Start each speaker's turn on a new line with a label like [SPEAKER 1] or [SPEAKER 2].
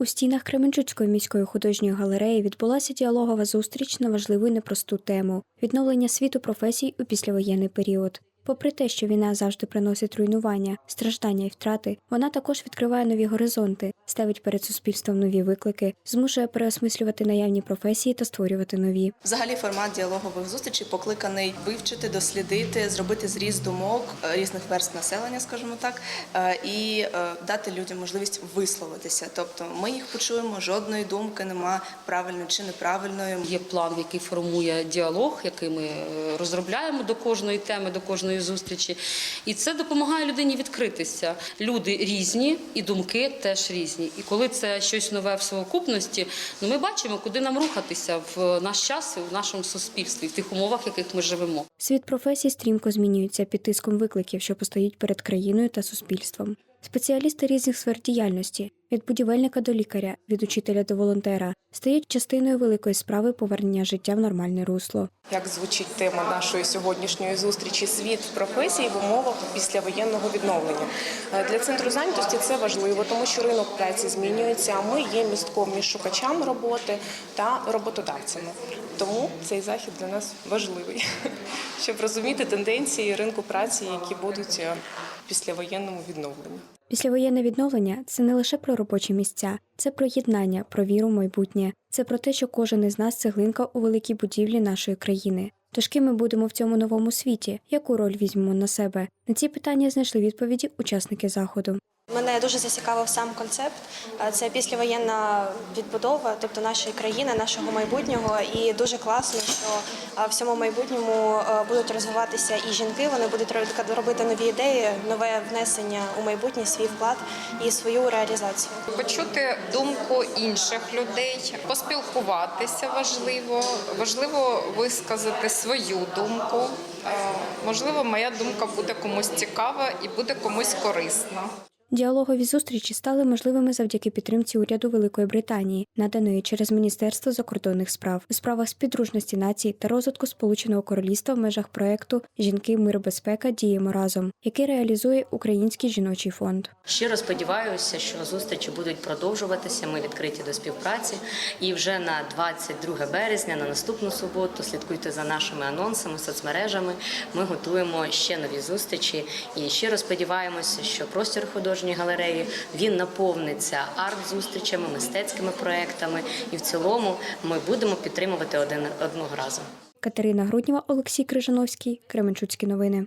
[SPEAKER 1] У стінах Кременчуцької міської художньої галереї відбулася діалогова зустріч на важливу і непросту тему відновлення світу професій у післявоєнний період. Попри те, що війна завжди приносить руйнування, страждання і втрати, вона також відкриває нові горизонти, ставить перед суспільством нові виклики, змушує переосмислювати наявні професії та створювати нові.
[SPEAKER 2] Взагалі формат діалогових зустрічей покликаний вивчити, дослідити, зробити зріз думок е, різних верств населення, скажімо так, е, і е, дати людям можливість висловитися. Тобто ми їх почуємо, жодної думки нема правильної чи неправильної.
[SPEAKER 3] Є план, який формує діалог, який ми розробляємо до кожної теми, до кожної зустрічі. І це допомагає людині відкритися. Люди різні і думки теж різні. І коли це щось нове в совокупності, ну ми бачимо, куди нам рухатися в наш час і в нашому суспільстві, в тих умовах, в яких ми живемо.
[SPEAKER 1] Світ професій стрімко змінюється під тиском викликів, що постають перед країною та суспільством. Спеціалісти різних сфер діяльності від будівельника до лікаря, від учителя до волонтера стають частиною великої справи повернення життя в нормальне русло.
[SPEAKER 4] Як звучить тема нашої сьогоднішньої зустрічі Світ професій в умовах післявоєнного відновлення Е, для центру зайнятості це важливо, тому що ринок праці змінюється. А ми є містком між шукачами роботи та роботодавцями. Тому цей захід для нас важливий, щоб розуміти тенденції ринку праці, які будуть е, в післявоєнному відновленні.
[SPEAKER 1] Післявоєнне відновлення це не лише про робочі місця, це про єднання, про віру в майбутнє. Це про те, що кожен із нас цеглинка у великій будівлі нашої країни. Тож ким ми будемо в цьому новому світі? Яку роль візьмемо на себе? На ці питання знайшли відповіді учасники заходу.
[SPEAKER 5] Мене дуже зацікавив сам концепт. Е, Це післявоєнна відбудова, тобто нашої країни, нашого майбутнього. І дуже класно, що е, в цьому майбутньому е, будуть розвиватися і жінки. Вони будуть робити нові ідеї, нове внесення у майбутнє, свій вклад і свою реалізацію.
[SPEAKER 6] почути думку інших людей, поспілкуватися важливо, важливо висказати свою думку. Можливо, моя думка буде комусь цікава і буде комусь корисна.
[SPEAKER 1] Діалогові зустрічі стали можливими завдяки підтримці уряду Великої Британії, наданої через Міністерство закордонних справ у справах співдружності націй та розвитку Сполученого Королівства в межах проекту Жінки, мир, безпека діємо разом, який реалізує Український жіночий фонд.
[SPEAKER 7] Щиро сподіваюся, що зустрічі будуть продовжуватися. Ми відкриті до співпраці. І вже на 22 березня, на наступну суботу, слідкуйте за нашими анонсами, соцмережами. Ми готуємо ще нові зустрічі. І щиро сподіваємося, що простір художньої галереї він наповниться арт-зустрічами, мистецькими проектами. І в цілому ми будемо підтримувати один одного разом.
[SPEAKER 1] Катерина Грудніва, Олексій Крижановський, Кременчуцькі новини.